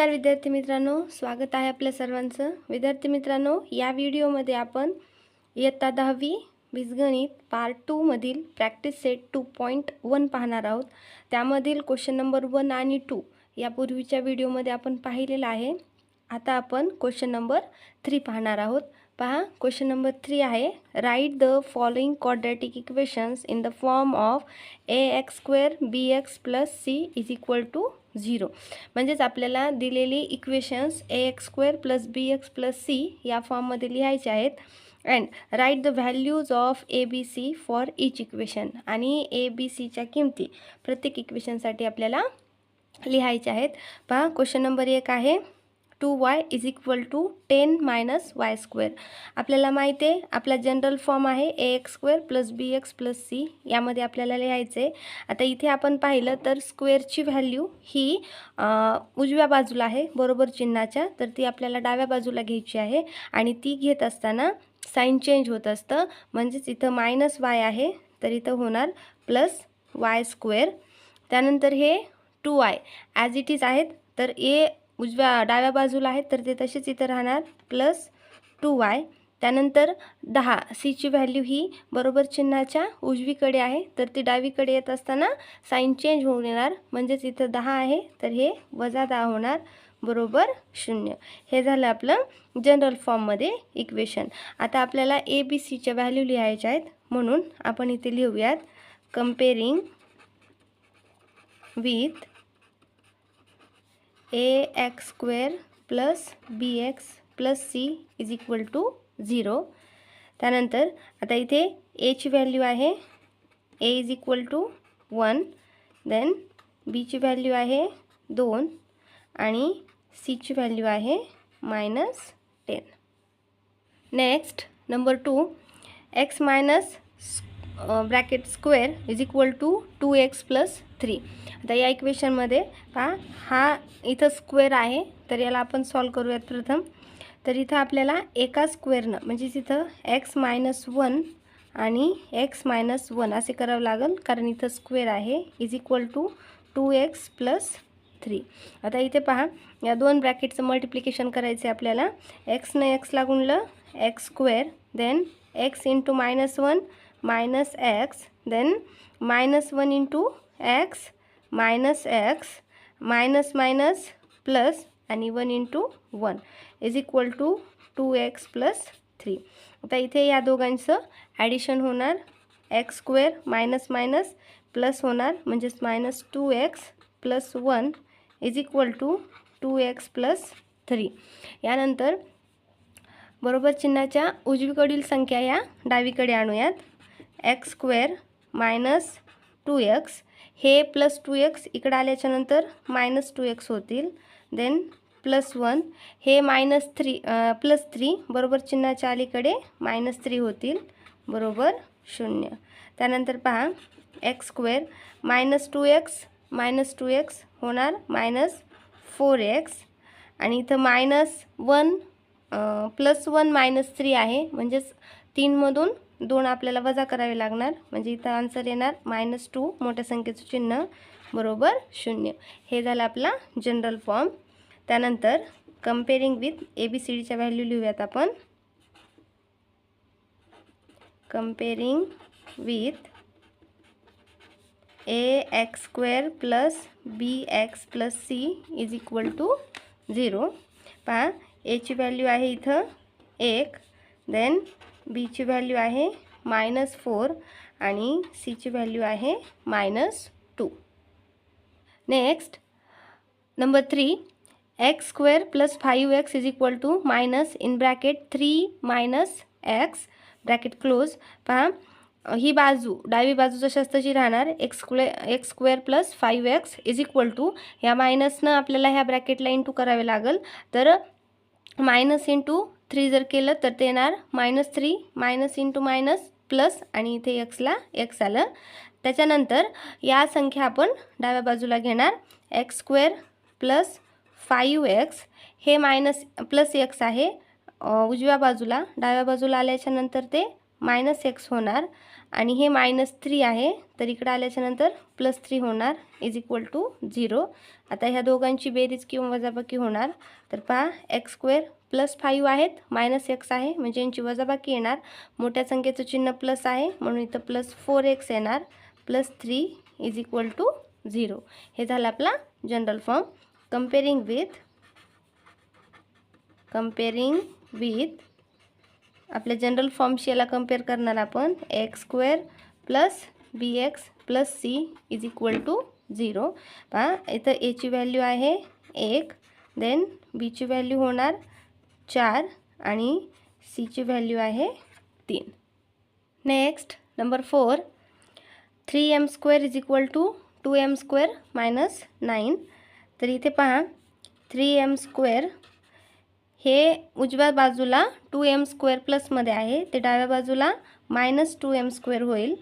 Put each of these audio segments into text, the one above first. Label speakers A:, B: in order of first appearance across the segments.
A: नमस्कार विद्यार्थी मित्रांनो स्वागत आहे आपल्या सर्वांचं. विद्यार्थी मित्रांनो या व्हिडिओमध्ये आपण इयत्ता दहावी बीजगणित part टूमधील practice set two point one पाहणार आहोत. त्यामधील क्वेश्चन नंबर वन आणि टू यापूर्वीच्या व्हिडिओमध्ये आपण पाहिलेलं आहे. आता आपण क्वेश्चन नंबर थ्री पाहणार आहोत. पहा क्वेश्चन नंबर थ्री आहे. Write the following quadratic equations in the form of a x square b x plus c is equal to zero म्हणजेच आपल्याला दिलेली equations a x square plus b x plus c या फॉर्ममध्ये लिहायचे आहेत. And write the values of a b c for each equation आणि A B सीच्या किमती प्रत्येक इक्वेशनसाठी आपल्याला लिहायच्या आहेत. पहा क्वेश्चन नंबर एक आहे. Two y is equal to ten minus y square. आपल्याला माहिती आहे आपला जनरल फॉर्म आहे a x square plus b x plus c. यामध्ये आपल्याला लिहायचं आहे आता इथे आपण पाहिलं तर स्क्वेअरची व्हॅल्यू ही उजव्या बाजूला आहे बरोबर चिन्हाच्या. तर ती आपल्याला डाव्या बाजूला घ्यायची आहे आणि ती घेत असताना साईन चेंज होत असतं. म्हणजेच इथं मायनस वाय आहे तर इथं होणार प्लस वाय स्क्वेअर. त्यानंतर हे two y. As it is आहेत तर ए उजव्या डाव्या बाजूला आहेत तर ते तसेच इथं राहणार. Plus two y. त्यानंतर दहा. सीची व्हॅल्यू ही बरोबर चिन्हाच्या उजवीकडे आहे. तर ती डावीकडे येत असताना साईन चेंज होऊन येणार. म्हणजेच इथं दहा आहे तर हे वजा दहा होणार. बरोबर शून्य. हे झालं आपलं जनरल फॉर्ममध्ये इक्वेशन आता आपल्याला ए बी सीच्या व्हॅल्यू लिहायच्या आहेत. म्हणून आपण इथे लिहूयात. Comparing with A X square plus B X plus C is equal to zero त्यानंतर आता इथे एची व्हॅल्यू आहे. A is equal to one then बीची व्हॅल्यू आहे दोन. आणि सीची व्हॅल्यू आहे minus ten next number two X minus bracket square is equal to two X plus three आता या इक्वेशनमध्ये पहा हा इथं स्क्वेअर आहे तर याला आपण सॉल्व करूयात प्रथम. तर इथं आपल्याला एका स्क्वेअरनं म्हणजेच इथं एक्स मायनस वन आणि एक्स मायनस वन असे करावं लागेल कारण इथं स्क्वेअर आहे is equal to two X plus three आता इथे पहा या दोन ब्रॅकेटचं मल्टिप्लिकेशन करायचं आहे आपल्याला एक्सनं एक्सला गुणलं x square then X into minus one minus X then minus one into X minus X minus minus plus आणि one into one is equal to two X plus three. आता इथे या दोघांचं ॲडिशन होणार. X square minus minus plus होणार. म्हणजेच minus two X plus one is equal to two X plus three. यानंतर बरोबर चिन्हाच्या उजवीकडील संख्या या डावीकडे आणूयात. X square minus two x हे प्लस टू एक्स इकडं आल्याच्यानंतर मायनस टू एक्स होतील. देन प्लस वन हे मायनस थ्री प्लस थ्री बरोबर चिन्हाच्या अलीकडे मायनस थ्री होतील. बरोबर शून्य. त्यानंतर पहा x square minus two x minus two x होणार मायनस फोर एक्स आणि इथं minus one plus one minus three आहे. म्हणजेच तीनमधून दोन आपल्याला वजा करावे लागणार. म्हणजे इथं आन्सर येणार मायनस टू मोठ्या संख्येचं चिन्ह बरोबर शून्य. हे झालं आपला जनरल फॉर्म त्यानंतर comparing with a b c डीच्या व्हॅल्यू लिहूयात आपण. Comparing with a x square plus b x plus c is equal to zero पहा एची व्हॅल्यू आहे इथं एक देन बीची व्हॅल्यू आहे मायनस फोर आणि सीची व्हॅल्यू आहे minus two next number three x square plus five x is equal to minus in bracket three minus x bracket close पहा ही बाजू डावी बाजू जशी असतं जी राहणार x square x square plus five x is equal to ह्या मायनसनं आपल्याला ह्या ब्रॅकेटला इंटू करावे लागेल. तर मायनस इंटू थ्री जर केलं तर ते येणार minus three minus into minus plus आणि इथे एक्सला एक्स आलं. त्याच्यानंतर या संख्या आपण डाव्या बाजूला घेणार. X square plus five x हे मायनस प्लस एक्स आहे. उजव्या बाजूला डाव्या बाजूला आल्याच्यानंतर ते मायनस एक्स होणार. आणि हे मायनस थ्री आहे तर इकडं आल्याच्यानंतर प्लस थ्री होणार इज इक्वल टू झिरो आता ह्या दोघांची बेरीज किंवा वजाबाकी होणार. तर पहा एक्स स्क्वेअर प्लस फाईव्ह आहेत मायनस एक्स आहे म्हणजे यांची वजाबाकी येणार. मोठ्या संख्येचं चिन्ह प्लस आहे म्हणून इथं प्लस फोर एक्स येणार. Plus three is equal to zero. हे झालं आपला general form. Comparing with comparing with आपल्या जनरल फॉर्मशी याला कंपेअर करणार आपण. X square plus b x plus c is equal to zero पहा इथं एची व्हॅल्यू आहे एक देन बीची व्हॅल्यू होणार चार आणि सीची व्हॅल्यू आहे तीन. Next number four three M square is equal to two M square minus nine तर इथे पहा थ्री एम स्क्वेअर हे उजव्या बाजूला टू एम स्क्वेअर प्लसमध्ये आहे. ते डाव्या बाजूला मायनस टू एम स्क्वेअर होईल.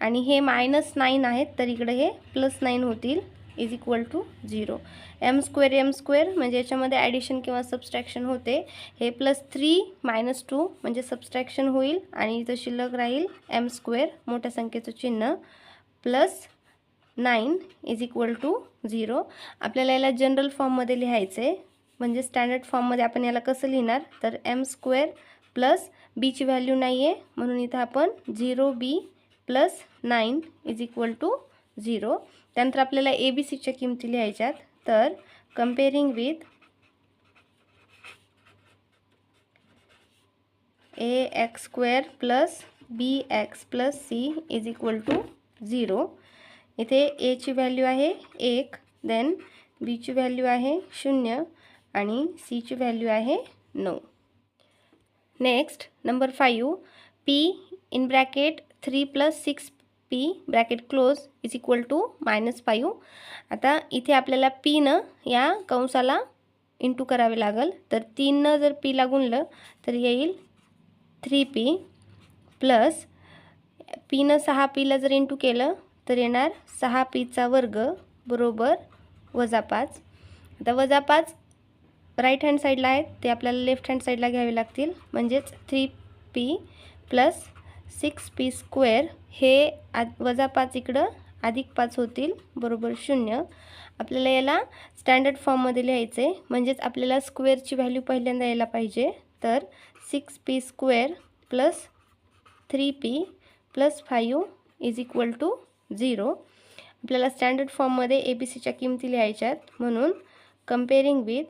A: आणि हे मायनस नाईन आहेत तर इकडे हे प्लस नाईन होतील. Is equal to zero M square M square म्हणजे याच्यामध्ये ॲडिशन किंवा सबस्ट्रॅक्शन होते. हे प्लस थ्री मायनस टू म्हणजे सबस्ट्रॅक्शन होईल आणि इथं शिल्लक राहील एम स्क्वेअर मोठ्या संख्येचं चिन्ह. Plus nine is equal to zero आपल्याला याला जनरल फॉर्ममध्ये लिहायचं आहे म्हणजे स्टँडर्ड फॉर्ममध्ये आपण याला कसं लिहिणार? तर एम स्क्वेअर प्लस बीची व्हॅल्यू नाही आहे म्हणून इथं आपण zero b plus nine is equal to zero त्यानंतर आपल्याला ए बी सीच्या किमती लिहायच्यात. तर comparing with a x square plus b x plus c is equal to zero इथे एची व्हॅल्यू आहे एक देन बीची व्हॅल्यू आहे शून्य आणि सीची व्हॅल्यू आहे नऊ. Next number five p in bracket three plus six p bracket close is equal to minus five आता इथे आपल्याला पीनं या कंसाला इंटू करावे लागेल. तर तीननं जर पीला गुणलं तर येईल थ्री पी प्लस पीनं सहा पीला जर इंटू केलं तर येणार सहा पीचा वर्ग बरोबर वजा पाच. आता वजा पाच राईट हँड साईडला आहेत ते आपल्याला लेफ्ट हँड साईडला घ्यावे लागतील. म्हणजेच three p plus six p square हे आ वजा पाच इकडं अधिक पाच होतील बरोबर शून्य. आपल्याला याला स्टँडर्ड फॉर्ममध्ये लिहायचं आहे म्हणजेच आपल्याला स्क्वेअरची व्हॅल्यू पहिल्यांदा यायला पाहिजे. तर six p square plus three p plus five is equal to zero. आपल्याला स्टँडर्ड फॉर्ममध्ये ए बी सीच्या किमती लिहायच्यात. म्हणून comparing with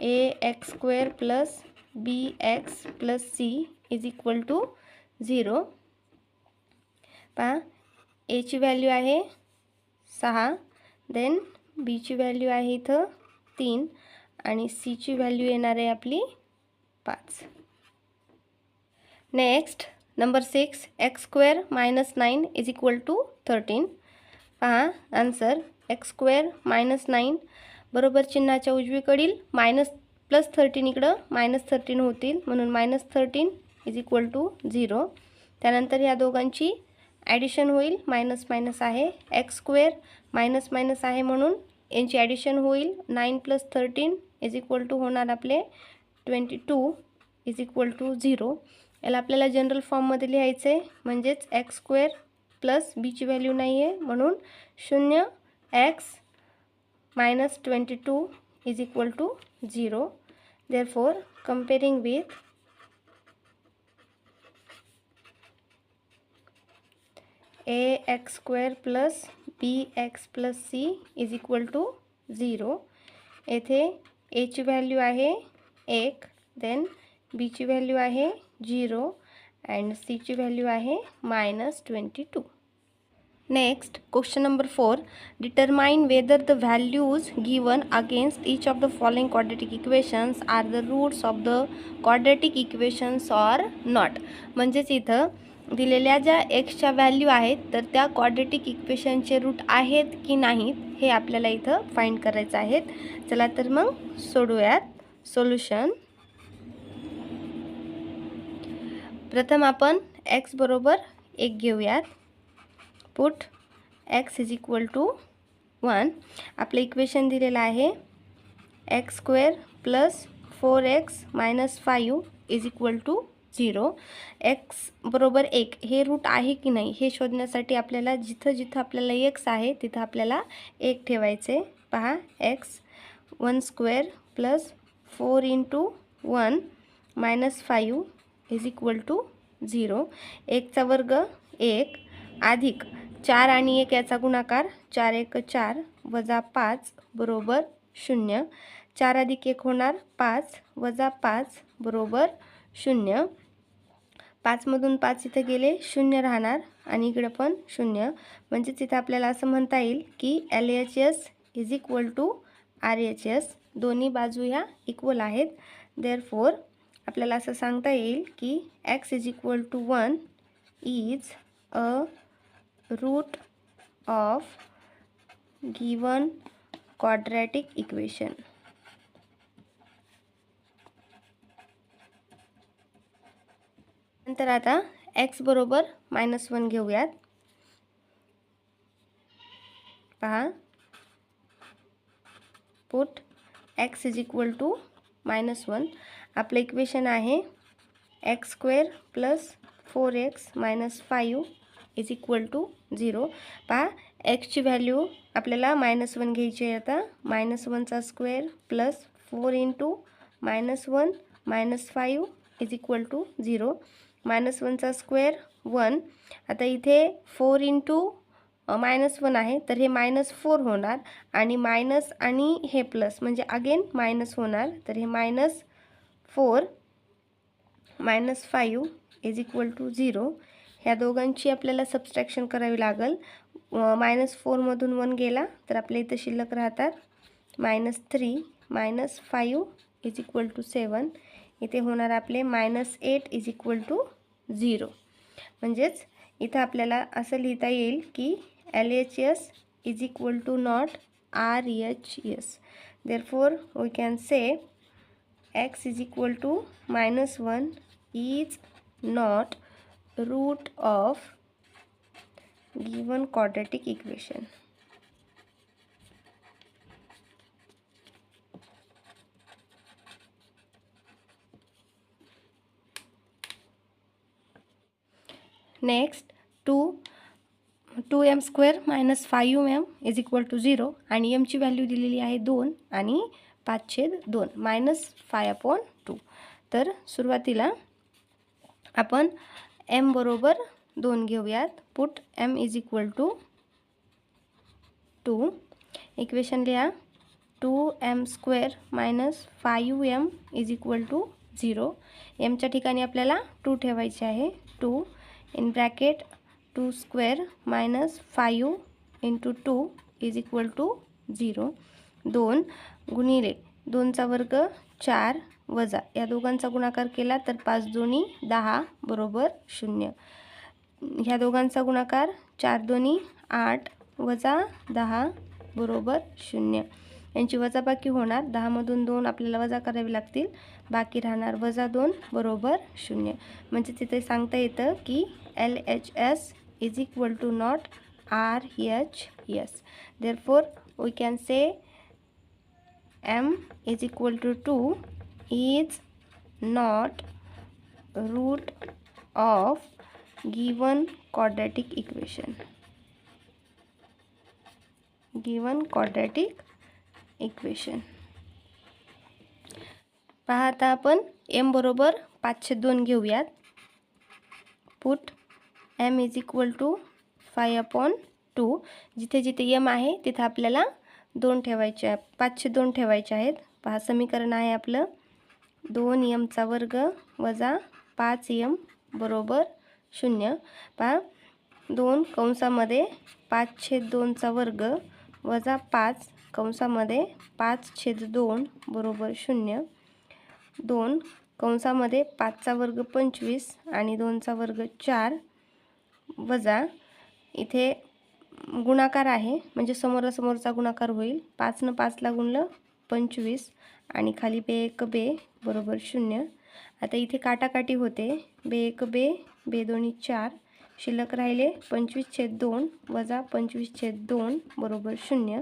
A: a x square plus b x plus c is equal to zero पहा एची व्हॅल्यू आहे सहा देन बीची व्हॅल्यू आहे इथं तीन आणि सीची व्हॅल्यू येणार आहे आपली पाच. Next number six x square minus nine is equal to thirteen पहा answer x square minus nine बरोबर चिन्हाच्या उजवीकडील मायनस प्लस थर्टीन इकडं मायनस थर्टीन होतील. म्हणून minus thirteen is equal to zero त्यानंतर ह्या दोघांची ॲडिशन होईल. मायनस मायनस आहे एक्स स्क्वेअर मायनस मायनस आहे म्हणून यांची ॲडिशन होईल. Nine plus thirteen is equal to होणार आपले twenty two is equal to zero याला आपल्याला जनरल फॉर्ममध्ये लिहायचं आहे म्हणजेच एक्स स्क्वेअर प्लस बीची व्हॅल्यू नाही आहे म्हणून शून्य x minus 22 is equal to 0 therefore comparing with ax square plus bx plus c is equal to 0 येथे a ची व्हॅल्यू आहे एक देन b ची व्हॅल्यू आहे झिरो अँड c व्हॅल्यू आहे minus twenty two next question number four determine whether the values given against each of the following quadratic equations are the roots of the quadratic equations or not म्हणजेच इथं दिलेल्या ज्या एक्सच्या value आहेत तर त्या quadratic इक्वेशनचे रूट आहेत की नाहीत हे आपल्याला इथं फाईंड करायचं आहेत चला तर मग सोडूयात. सोल्युशन प्रथम आपण एक्स बरोबर एक घेऊयात. Put x is equal to one आपलं इक्वेशन दिलेलं आहे. X square plus four x minus five is equal to zero x बरोबर एक. हे रूट आहे की नाही हे शोधण्यासाठी आपल्याला जिथं जिथं आपल्याला एक्स आहे तिथं आपल्याला एक ठेवायचे. पहा x one square plus four into one minus five is equal to zero एकचा वर्ग एक. अधिक चार आणि एक याचा गुणाकार चार एक चार वजा पाच बरोबर शून्य. चार अधिक एक होणार पाच वजा पाच बरोबर शून्य. पाचमधून पाच इथं गेले शून्य राहणार आणि इकडं पण शून्य. म्हणजे तिथं आपल्याला असं म्हणता येईल की L H S is equal to R H S दोन्ही बाजू ह्या इक्वल आहेत. देअर फोर आपल्याला असं सांगता येईल की x is equal to one is a root of given quadratic equation. नंतर आता एक्स बरोबर मायनस वन घेऊयात. पहा. Put x is equal to minus one आपलं इक्वेशन आहे x square plus four x minus five is equal to zero पहा एक्सची value आपल्याला मायनस वन घ्यायची आहे आता. Minus वनचा square plus four into minus one minus five is equal to zero minus वनचा square one आता इथे four into minus one आहे तर हे मायनस फोर होणार. आणि मायनस आणि हे प्लस म्हणजे अगेन मायनस होणार. तर हे minus four minus five is equal to zero ह्या दोघांची आपल्याला सबस्ट्रॅक्शन करावी लागेल. मायनस फोरमधून वन गेला तर आपल्या इथं शिल्लक राहतात minus three minus five is equal to seven इथे होणार आपले minus eight is equal to zero म्हणजेच इथं आपल्याला असं लिहिता येईल की L H S is equal to not R H S therefore we can say x is equal to minus one is not root of given quadratic equation. Next two two m square minus five m is equal to zero आणि एमची value दिलेली आहे दोन आणि पाचशे दोन minus five upon to तर सुरुवातीला आपण एम बरोबर दोन घेऊयात. Put m is equal to two equation लिहा. Two m square minus five m is equal to zero एमच्या ठिकाणी आपल्याला टू ठेवायचे आहे. Two in bracket two square minus five into two is equal to zero दोन गुणिले दोनचा वर्ग चार वजा. या दोघांचा गुणाकार केला तर पाच दोन्ही दहा बरोबर शून्य. ह्या दोघांचा गुणाकार चार दोन्ही आठ वजा दहा बरोबर शून्य. यांची वजाबाकी होणार. दहामधून दोन आपल्याला वजा करावी लागतील. बाकी राहणार वजा दोन बरोबर शून्य. म्हणजे तिथे सांगता येतं की L H S is equal to not R H S. Therefore we can say m is equal to 2 is not root of given quadratic equation. Given quadratic equation. पहा आता आपण एम बरोबर पाचशे दोन घेऊयात. Put m is equal to five upon two जिथे जिथे M आहे तिथे आपल्याला दोन ठेवायचे आहे. पाचशे दोन ठेवायचे आहेत. पहा समीकरण आहे आपलं. दोन यमचा वर्ग वजा पाच यम बरोबर शून्य. पहा दोन कंसामध्ये पाच छेद दोनचा वर्ग वजा पाच कंसामध्ये पाच छेद दोन बरोबर शून्य. दोन कंसामध्ये पाचचा वर्ग पंचवीस आणि दोनचा वर्ग चार वजा इथे गुणाकार आहे. म्हणजे समोरासमोरचा गुणाकार होईल. पाचनं पाचला गुणलं पंचवीस आणि खाली बे एक बे बरोबर शून्य. आता इथे काटाकाटी होते. बे एक बे बे दोन्ही चार. शिल्लक राहिले पंचवीस छेद दोन वजा पंचवीस छेद दोन बरोबर शून्य.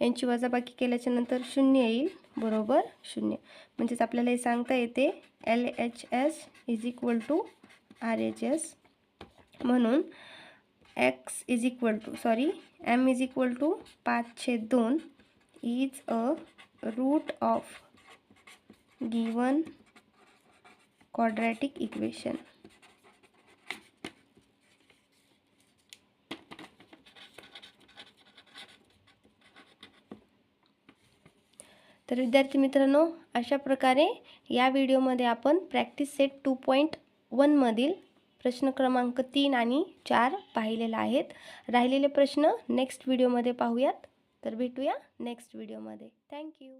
A: यांची वजाबाकी केल्याच्यानंतर शून्य येईल बरोबर शून्य. म्हणजेच आपल्याला हे सांगता येते L H S is equal to R H S म्हणून x is equal to sorry m is equal to पाचशे दोन is a root of given quadratic equation तर विद्यार्थी मित्रांनो अशा प्रकारे या व्हिडिओमध्ये आपण प्रॅक्टिस सेट टू पॉईंट वनमधील प्रश्न क्रमांक तीन आणि चार पाहिलेला आहेत. राहिलेले प्रश्न नेक्स्ट व्हिडिओमध्ये पाहूयात. तर भेटूया नेक्स्ट व्हिडिओमध्ये थँक्यू